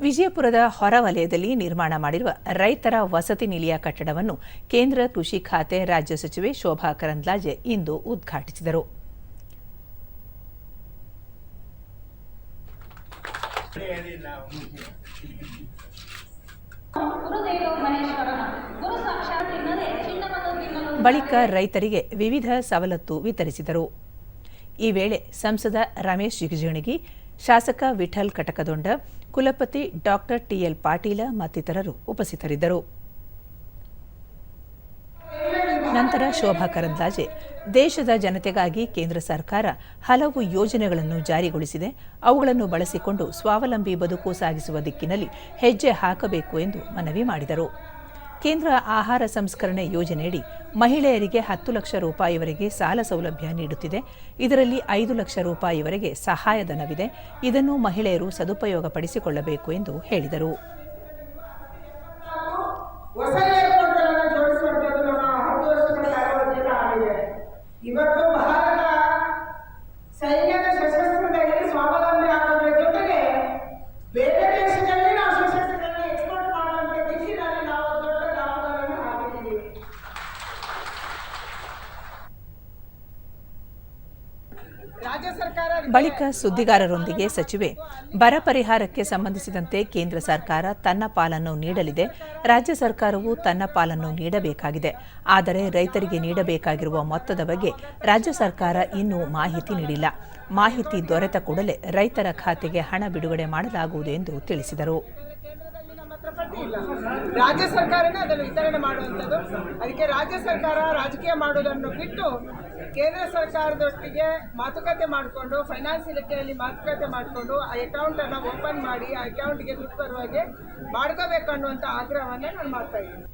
ವಿಜಯಪುರದ ಹೊರವಲಯದಲ್ಲಿ ನಿರ್ಮಾಣ ಮಾಡಿರುವ ರೈತರ ವಸತಿ ನಿಲಯ ಕಟ್ಟಡವನ್ನು ಕೇಂದ್ರ ಕೃಷಿ ಖಾತೆ ರಾಜ್ಯ ಸಚಿವೆ ಶೋಭಾ ಕರಂದ್ಲಾಜೆ ಇಂದು ಉದ್ಘಾಟಿಸಿದರು. ಬಳಿಕ ರೈತರಿಗೆ ವಿವಿಧ ಸವಲತ್ತು ವಿತರಿಸಿದರು. ಈ ವೇಳೆ ಸಂಸದ ರಮೇಶ್ ಜಿಗಜಿಣಗಿ ಶಾಸಕ ವಿಠಲ್ ಕಟಕದೊಂಡ, ಕುಲಪತಿ ಡಾಕ್ಟರ್ ಟಿಎಲ್ ಪಾಟೀಲ ಮತ್ತಿತರರು ಉಪಸ್ಥಿತರಿದ್ದರು. ನಂತರ ಶೋಭಾ ಕರಂದ್ಲಾಜೆ, ದೇಶದ ಜನತೆಗಾಗಿ ಕೇಂದ್ರ ಸರ್ಕಾರ ಹಲವು ಯೋಜನೆಗಳನ್ನು ಜಾರಿಗೊಳಿಸಿದೆ. ಅವುಗಳನ್ನು ಬಳಸಿಕೊಂಡು ಸ್ವಾವಲಂಬಿ ಬದುಕು ಸಾಗಿಸುವ ದಿಕ್ಕಿನಲ್ಲಿ ಹೆಜ್ಜೆ ಹಾಕಬೇಕು ಎಂದು ಮನವಿ ಮಾಡಿದರು. ಕೇಂದ್ರ ಆಹಾರ ಸಂಸ್ಕರಣೆ ಯೋಜನೆಯಡಿ ಮಹಿಳೆಯರಿಗೆ ಹತ್ತು ಲಕ್ಷ ರೂಪಾಯಿವರೆಗೆ ಸಾಲ ಸೌಲಭ್ಯ ನೀಡುತ್ತಿದೆ. ಇದರಲ್ಲಿ ಐದು ಲಕ್ಷ ರೂಪಾಯಿವರೆಗೆ ಸಹಾಯಧನವಿದೆ. ಇದನ್ನು ಮಹಿಳೆಯರು ಸದುಪಯೋಗಪಡಿಸಿಕೊಳ್ಳಬೇಕು ಎಂದು ಹೇಳಿದರು. ಹೊಸ ಬಳಿಕ ಸುದ್ದಿಗಾರರೊಂದಿಗೆ ಸಚಿವೆ ಬರ ಪರಿಹಾರಕ್ಕೆ ಸಂಬಂಧಿಸಿದಂತೆ ಕೇಂದ್ರ ಸರ್ಕಾರ ತನ್ನ ಪಾಲನ್ನು ನೀಡಲಿದೆ. ರಾಜ್ಯ ಸರ್ಕಾರವು ತನ್ನ ಪಾಲನ್ನು ನೀಡಬೇಕಾಗಿದೆ. ಆದರೆ ರೈತರಿಗೆ ನೀಡಬೇಕಾಗಿರುವ ಮೊತ್ತದ ಬಗ್ಗೆ ರಾಜ್ಯ ಸರ್ಕಾರ ಇನ್ನೂ ಮಾಹಿತಿ ನೀಡಿಲ್ಲ. ಮಾಹಿತಿ ದೊರೆತ ಕೂಡಲೇ ರೈತರ ಖಾತೆಗೆ ಹಣ ಬಿಡುಗಡೆ ಮಾಡಲಾಗುವುದು ಎಂದು ತಿಳಿಸಿದರು. ರಾಜ್ಯ ಸರ್ಕಾರನೇ ಅದನ್ನು ವಿತರಣೆ ಮಾಡುವಂಥದ್ದು. ಅದಕ್ಕೆ ರಾಜ್ಯ ಸರ್ಕಾರ ರಾಜಕೀಯ ಮಾಡೋದನ್ನು ಬಿಟ್ಟು ಕೇಂದ್ರ ಸರ್ಕಾರದೊಟ್ಟಿಗೆ ಮಾತುಕತೆ ಮಾಡಿಕೊಂಡು ಫೈನಾನ್ಸ್ ಇಲಾಖೆಯಲ್ಲಿ ಮಾತುಕತೆ ಮಾಡಿಕೊಂಡು, ಆ ಅಕೌಂಟನ್ನು ಓಪನ್ ಮಾಡಿ, ಆ ಅಕೌಂಟ್ಗೆ ದುಡ್ಡು ಬರುವ ಹಾಗೆ ಮಾಡ್ಕೋಬೇಕು ಅನ್ನುವಂಥ ಆಗ್ರಹವನ್ನು ನಾನು ಮಾಡ್ತಾ ಇದ್ದೀನಿ.